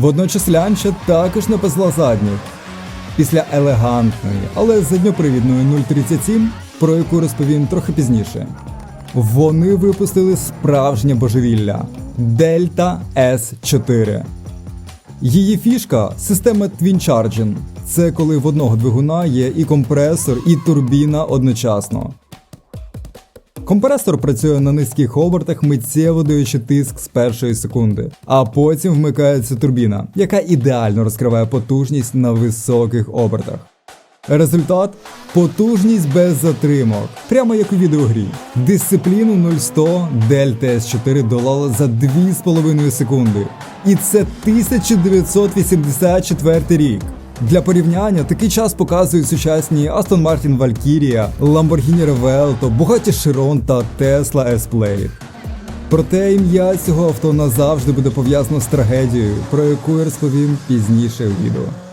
Водночас лянча також не пасла задніх. Після елегантної, але задньопривідної 037, про яку розповім трохи пізніше. Вони випустили справжнє божевілля Delta S4. Її фішка система Twin Charging. Це коли в одного двигуна є і компресор, і турбіна одночасно. Компресор працює на низьких обертах, миттєво даючи тиск з першої секунди, а потім вмикається турбіна, яка ідеально розкриває потужність на високих обертах. Результат потужність без затримок, прямо як у відеогрі. Дисципліну 0100 Delta S4 долала за 2,5 секунди. І це 1984 рік. Для порівняння такий час показують сучасні Aston Martin Valkyria, Lamborghini Revelto, Bugatti Chiron та Tesla S-Plaid. Проте ім'я цього авто назавжди буде пов'язано з трагедією, про яку я розповім пізніше у відео.